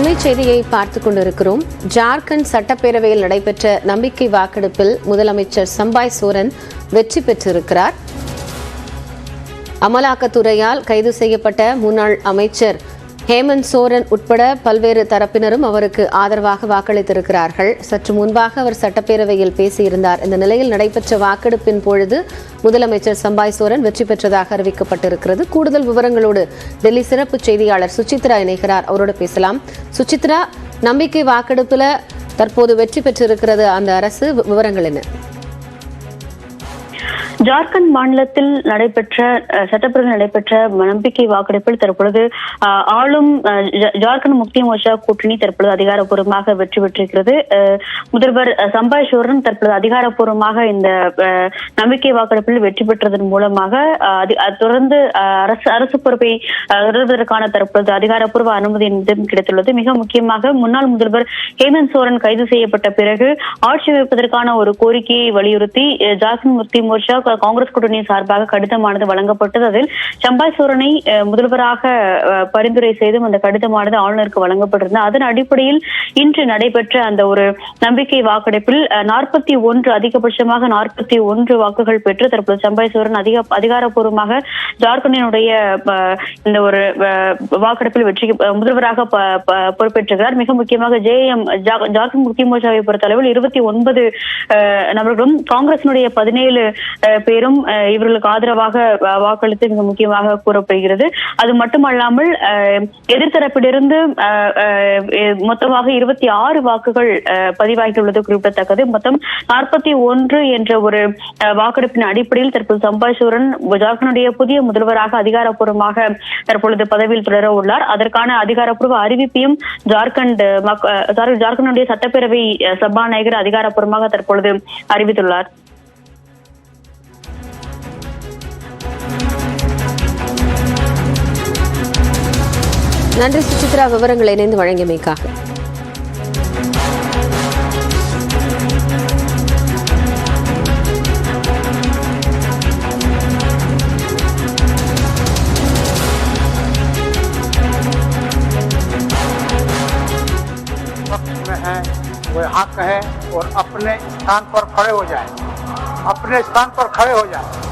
அண்மை செய்தியை பார்த்துக் கொண்டிருக்கிறோம். ஜார்க்கண்ட் சட்டப்பேரவையில் நடைபெற்ற நம்பிக்கை வாக்கெடுப்பில் முதலமைச்சர் சம்பாய் சோரன் வெற்றி பெற்றிருக்கிறார். அமலாக்கத்துறையால் கைது செய்யப்பட்ட முன்னாள் அமைச்சர் ஹேமந்த் சோரன் உட்பட பல்வேறு தரப்பினரும் அவருக்கு ஆதரவாக வாக்களித்திருக்கிறார்கள். சற்று முன்பாக அவர் சட்டப்பேரவையில் பேசியிருந்தார். இந்த நிலையில் நடைபெற்ற வாக்கெடுப்பின் பொழுது முதலமைச்சர் சம்பாய் சோரன் வெற்றி பெற்றதாக அறிவிக்கப்பட்டிருக்கிறது. கூடுதல் விவரங்களோடு டெல்லி சிறப்பு செய்தியாளர் சுசித்ரா இணைகிறார். அவரோடு பேசலாம். சுசித்ரா நம்பிக்கை வாக்கெடுப்பில் தற்போது வெற்றி பெற்றிருக்கிறது அந்த அரசு. விவரங்கள் என்ன? ஜார்க்கண்ட் மாநிலத்தில் நடைபெற்ற சட்டப்பேரவையில் நடைபெற்ற நம்பிக்கை வாக்கெடுப்பில் தற்பொழுது ஆளும் ஜார்க்கண்ட் முக்தி மோர்ச்சா கூட்டணி தற்பொழுது அதிகாரப்பூர்வமாக வெற்றி பெற்றிருக்கிறது. முதல்வர் சம்பாய் சோரன் தற்பொழுது அதிகாரப்பூர்வமாக இந்த நம்பிக்கை வாக்கெடுப்பில் வெற்றி பெற்றதன் மூலமாக அஹ், தொடர்ந்து அஹ், அரசு அரசு பொறுப்பை தொடர்வதற்கான தற்பொழுது அதிகாரப்பூர்வ அனுமதி என்பதும் கிடைத்துள்ளது. மிக முக்கியமாக முன்னாள் முதல்வர் ஹேமந்த் சோரன் கைது செய்யப்பட்ட பிறகு ஆட்சி அமைப்பதற்கான ஒரு கோரிக்கையை வலியுறுத்தி ஜார்க்கண்ட் முக்தி மோர்ச்சா கா- காங்கிரஸ் கூட்டணி சார்பாக கடிதமானது வழங்கப்பட்டது. அதில் சம்பாய் சோரனை முதல்வராக பரிந்துரை செய்தும் அந்த கடிதமானது ஆளுநருக்கு வழங்கப்பட்டிருந்தது. அதன் அடிப்படையில் இன்று நடைபெற்ற அந்த ஒரு நம்பிக்கை வாக்கெடுப்பில் நாற்பத்தி ஒன்று அதிகபட்சமாக நாற்பத்தி ஒன்று வாக்குகள் பெற்று தற்போது சம்பாய் சோரன் அதிக அதிகாரப்பூர்வமாக ஜார்க்கண்டினுடைய இந்த ஒரு வாக்கெடுப்பில் வெற்றி முதல்வராக பொறுப்பேற்றுகிறார் மிக முக்கியமாக ஜே எம் ஜார்க்கண்ட் முக்கிய மோர்ச்சாவை பொறுத்தளவில் இருபத்தி ஒன்பது நபர்களும் காங்கிரசினுடைய பதினேழு பேரும் இவர்களுக்கு ஆதரவாக வாக்களித்து மிக முக்கியமாக கூறப்படுகிறது. அது மட்டுமல்லாமல் எதிர்த்தரப்பிலிருந்து மொத்தமாக இருபத்தி ஆறு வாக்குகள் பதிவாகியுள்ளது குறிப்பிடத்தக்கது. மொத்தம் நாற்பத்தி ஒன்று என்ற ஒரு வாக்கெடுப்பின் அடிப்படையில் தற்போது சம்பாசூரன் ஜார்க்கண்டுடைய புதிய முதல்வராக அதிகாரப்பூர்வமாக தற்பொழுது பதவியில் தொடர உள்ளார். அதற்கான அதிகாரப்பூர்வ அறிவிப்பையும் ஜார்க்கண்ட் ஜார்க்கண்டுடைய சட்டப்பேரவை சபாநாயகர் அதிகாரப்பூர்வமாக தற்பொழுது அறிவித்துள்ளார். நன்றி சுசித்ரா விவரங்களை இணைந்து வழங்கியமைக்காக वक्त में है वो हक है और अपने स्थान पर खड़े हो जाए अपने स्थान पर खड़े हो जाए